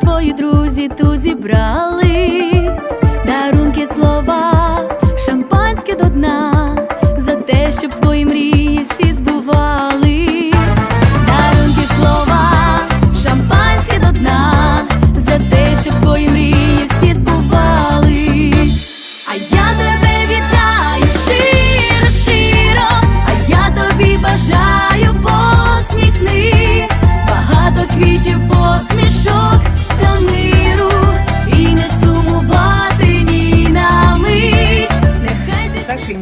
твої друзі тут зібрались, дарунки слова, шампанське до дна, за те, щоб твої мрії всі збувались.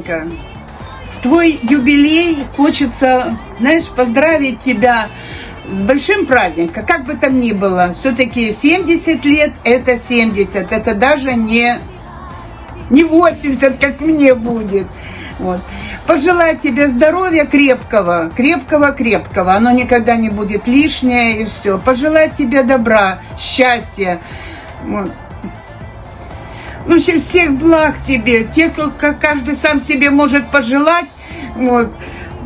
Сашенька, в твой юбилей хочется, знаешь, поздравить тебя с большим праздником. Как бы там ни было, все-таки 70 лет это 70, это даже не, не 80, как мне будет. Вот. Пожелать тебе здоровья крепкого, крепкого, крепкого. Оно никогда не будет лишнее и все. Пожелать тебе добра, счастья. Вот. Вообще всех благ тебе, тех, как каждый сам себе может пожелать, вот,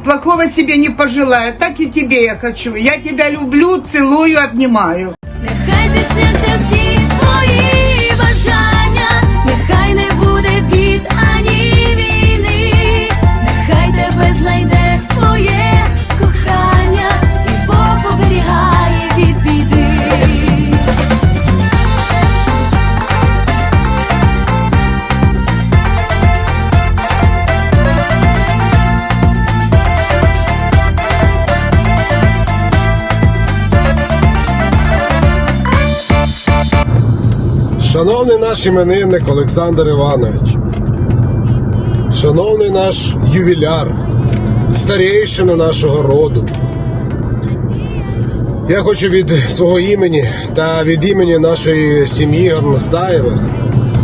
плохого себе не пожелаю, так и тебе я хочу. Я тебя люблю, целую, обнимаю. Нехай Шановний наш іменинник Олександр Іванович, шановний наш ювіляр, старейшина нашого роду. Я хочу від свого імені та від імені нашої сім'ї Горностаєва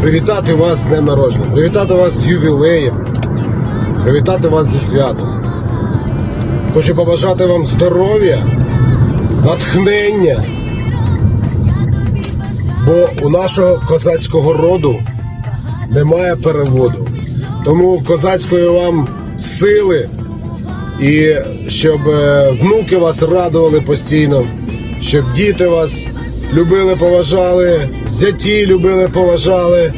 привітати вас з днем народження, привітати вас з ювілеєм, привітати вас зі святом. Хочу побажати вам здоров'я, натхнення. Бо у нашого козацького роду немає переводу. Тому козацької вам сили і щоб е, внуки вас радували постійно, щоб діти вас любили, поважали, зяті любили, поважали,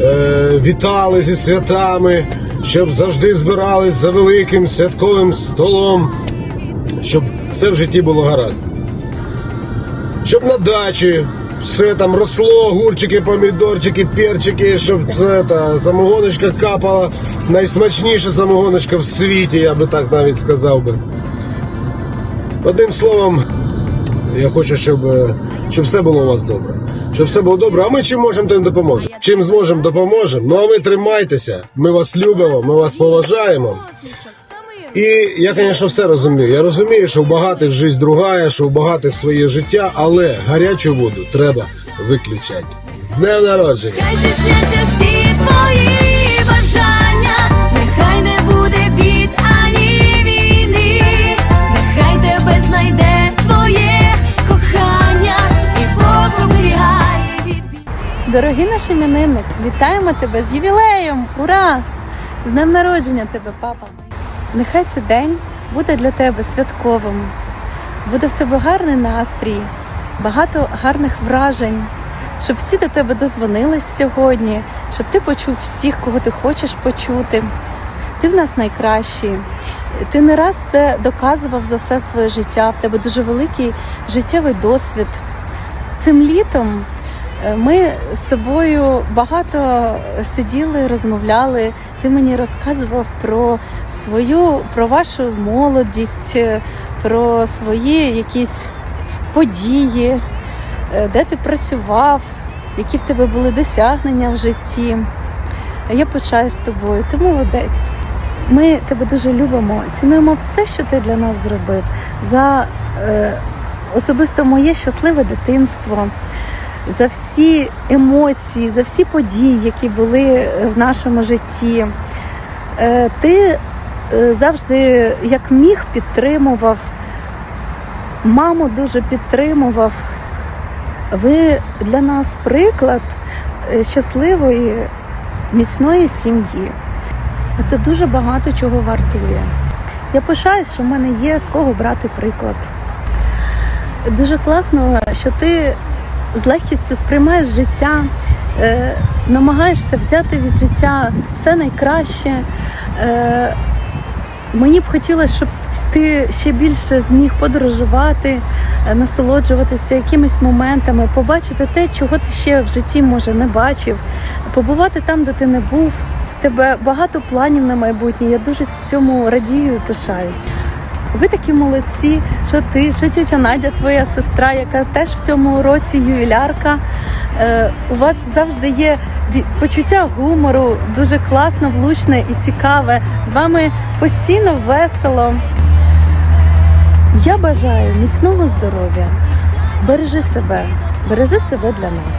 е, вітали зі святами, щоб завжди збирались за великим святковим столом, щоб все в житті було гаразд щоб на дачі все там росло, огурчики, помідорчики, перчики, щоб це та самогоночка капала. Найсмачніша самогоночка в світі, я би так навіть сказав би. Одним словом, я хочу, щоб, е, щоб все було у вас добре. Щоб все було добре, а ми чим можемо, тим допоможемо. Чим зможемо, допоможемо. Ну а ви тримайтеся. Ми вас любимо, ми вас поважаємо. І я, звісно, все розумію. Я розумію, що в багатих життя другая, що в багатих своє життя, але гарячу воду треба виключати. З днем народження! Хай здійсняться всі твої бажання, нехай не буде бід ані війни, нехай тебе знайде твоє кохання, і Бог оберігає від біди. Дорогий наш іменинник, вітаємо тебе з ювілеєм! Ура! З днем народження тебе, папа! Нехай цей день буде для тебе святковим, буде в тебе гарний настрій, багато гарних вражень, щоб всі до тебе дозвонились сьогодні, щоб ти почув всіх, кого ти хочеш почути. Ти в нас найкращий. Ти не раз це доказував за все своє життя. В тебе дуже великий життєвий досвід. Цим літом Ми з тобою багато сиділи, розмовляли. Ти мені розказував про свою, про вашу молодість, е, про свої якісь події, е, де ти працював, які в тебе були досягнення в житті. Я пишаюсь тобою, ти молодець. Ми тебе дуже любимо, цінуємо все, що ти для нас зробив, за е, особисто моє щасливе дитинство за всі емоції, за всі події, які були в нашому житті. Е, Ти е, завжди, як міг, підтримував, маму дуже підтримував. Ви для нас приклад е, щасливої, міцної сім'ї. А це дуже багато чого вартує. Я пишаюсь, що в мене є з кого брати приклад. дуже класно, що ти з легкістю сприймаєш життя, е, намагаєшся взяти від життя все найкраще. Е, Мені б хотілося, щоб ти ще більше зміг подорожувати, е, насолоджуватися якимись моментами, побачити те, чого ти ще в житті може не бачив, побувати там, де ти не був. В тебе багато планів на майбутнє. Я дуже цьому радію і пишаюсь. Ви такі молодці, що ти, що тітя Надя, твоя сестра, яка теж в цьому році ювілярка. Е, у вас завжди є почуття гумору, дуже класно, влучне і цікаве. З вами постійно весело. Я бажаю міцного здоров'я. Бережи себе, бережи себе для нас.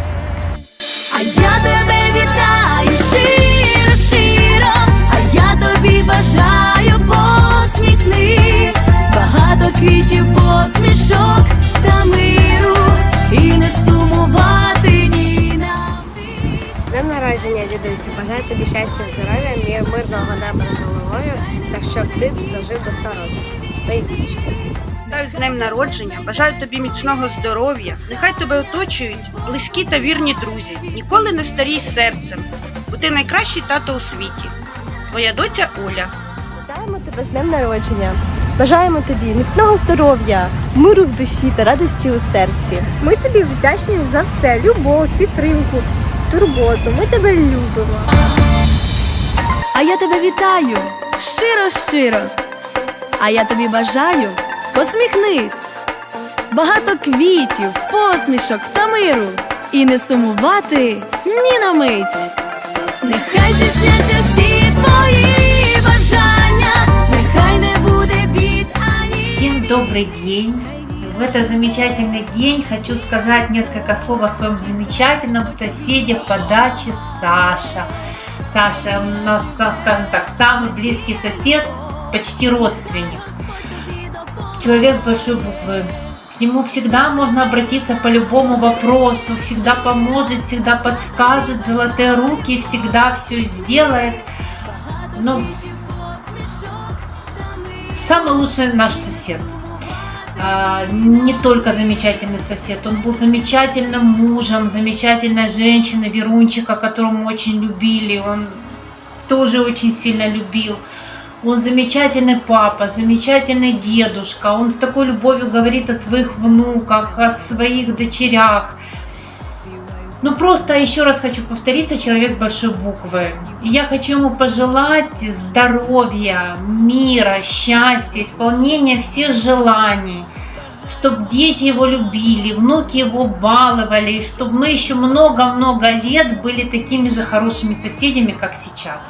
А я тебе вітаю щиро, щиро, а я тобі бажаю посміхнись, багато квітів, посмішок та миру, і не сумувати ні на Днем народження, дідусю, бажаю тобі щастя, здоров'я, мир- мирного неба над головою, так щоб ти дожив до 100 років. Та й більше. Вітаю з днем народження, бажаю тобі міцного здоров'я. Нехай тебе оточують близькі та вірні друзі. Ніколи не старій серцем, бо ти найкращий тато у світі. Твоя доця Оля. Вітаємо тебе з днем народження. Бажаємо тобі міцного здоров'я, миру в душі та радості у серці. Ми тобі вдячні за все: любов, підтримку, турботу. Ми тебе любимо. А я тебе вітаю щиро, щиро. А я тобі бажаю посміхнись. Багато квітів, посмішок та миру. І не сумувати ні на мить. Нехай здійсняться Добрый день. В этот замечательный день хочу сказать несколько слов о своем замечательном соседе по даче Саша. Саша у нас, скажем так, самый близкий сосед, почти родственник. Человек с большой буквы. К нему всегда можно обратиться по любому вопросу, всегда поможет, всегда подскажет, золотые руки, всегда все сделает. Но самый лучший наш сосед. А, Не только замечательный сосед, он был замечательным мужем, замечательной женщиной, Верунчика, которую мы очень любили, он тоже очень сильно любил. Он замечательный папа, замечательный дедушка, он с такой любовью говорит о своих внуках, о своих дочерях. Ну просто еще раз хочу повториться, человек большой буквы. Я хочу ему пожелать здоровья, мира, счастья, исполнения всех желаний. Чтобы дети его любили, внуки его баловали, чтобы мы еще много-много лет были такими же хорошими соседями, как сейчас.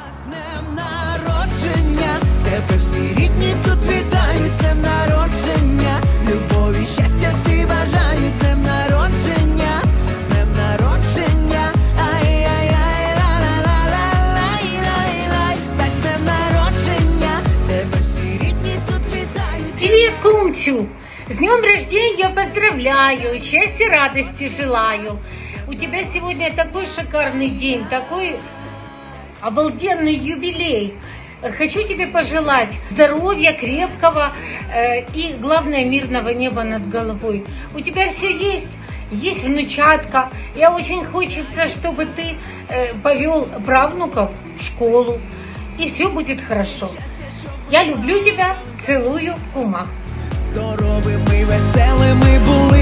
днем рождения поздравляю, счастья, радости желаю. У тебя сегодня такой шикарный день, такой обалденный юбилей. Хочу тебе пожелать здоровья, крепкого э, и, главное, мирного неба над головой. У тебя все есть, есть внучатка. Я очень хочется, чтобы ты э, повел правнуков в школу. И все будет хорошо. Я люблю тебя, целую в кумах. Здоровими, веселими були.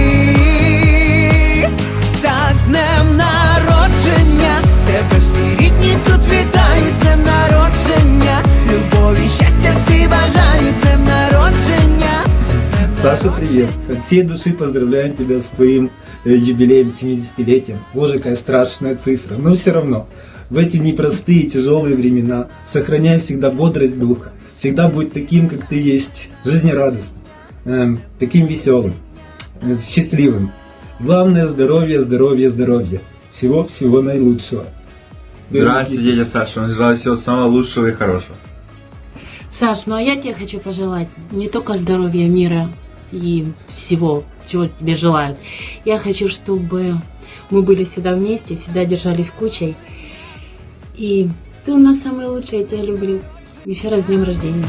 Так, з днем народження, тебе всі рідні тут вітають, з днем народження, любові, щастя всі бажають, з днем народження. з днем Саша, привет! От всей души поздравляем тебя с твоим э, юбилеем, 70-летием. Боже, какая страшная цифра. Но все равно, в эти непростые, тяжелые времена сохраняй всегда бодрость духа. Всегда будь таким, как ты есть, жизнерадостным, Эм, таким веселым, э, счастливым. Главное здоровье, здоровье, здоровье. Всего-всего наилучшего. Здравствуйте, дядя Саша. Желаю всего самого лучшего и хорошего. Саш, ну а я тебе хочу пожелать не только здоровья, мира и всего, чего тебе желают. Я хочу, чтобы мы были всегда вместе, всегда держались кучей. И ты у нас самый лучший, я тебя люблю. Еще раз с днем рождения.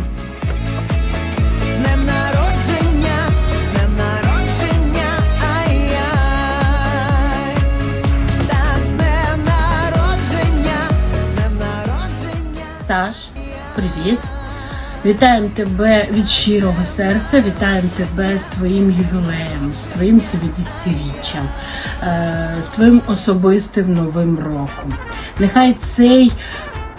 Привіт. Вітаємо тебе від щирого серця, вітаємо тебе з твоїм ювілеєм, з твоїм 70-річчям, е, з твоїм особистим новим роком. Нехай цей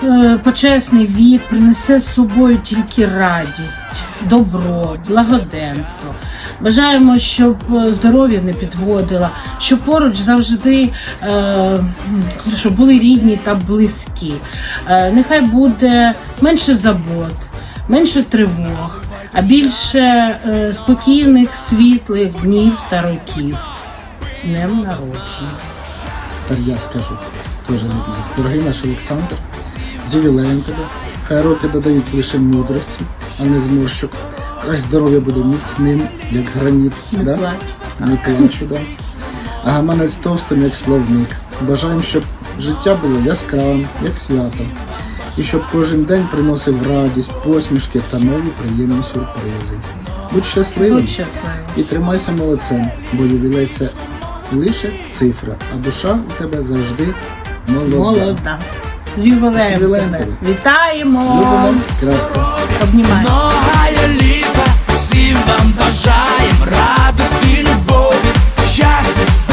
е, почесний вік принесе з собою тільки радість, добро, благоденство. Бажаємо, щоб е, здоров'я не підводило, щоб поруч завжди е, щоб були рідні та близькі. Е, нехай буде менше забот, менше тривог, а більше е, спокійних, світлих днів та років. З днем народження. Тепер я скажу, теж не бізнес. Дорогий наш Олександр, з тебе. Хай роки додають лише мудрості, а не зморщок. Хай здоров'я буде міцним, як граніт. Не да? плач. Не плачу, да. А гаманець товстим, як словник. Бажаємо, щоб життя було яскравим, як свято. І щоб кожен день приносив радість, посмішки та нові приємні сюрпризи. Будь щасливим Будь щасливим. і тримайся молодцем, бо ювілей це лише цифра, а душа у тебе завжди молода. Молода. З ювілеєм. Вітаємо! Обнімаємо. Многая літа, всім вам бажаєм радості, любові, щастя.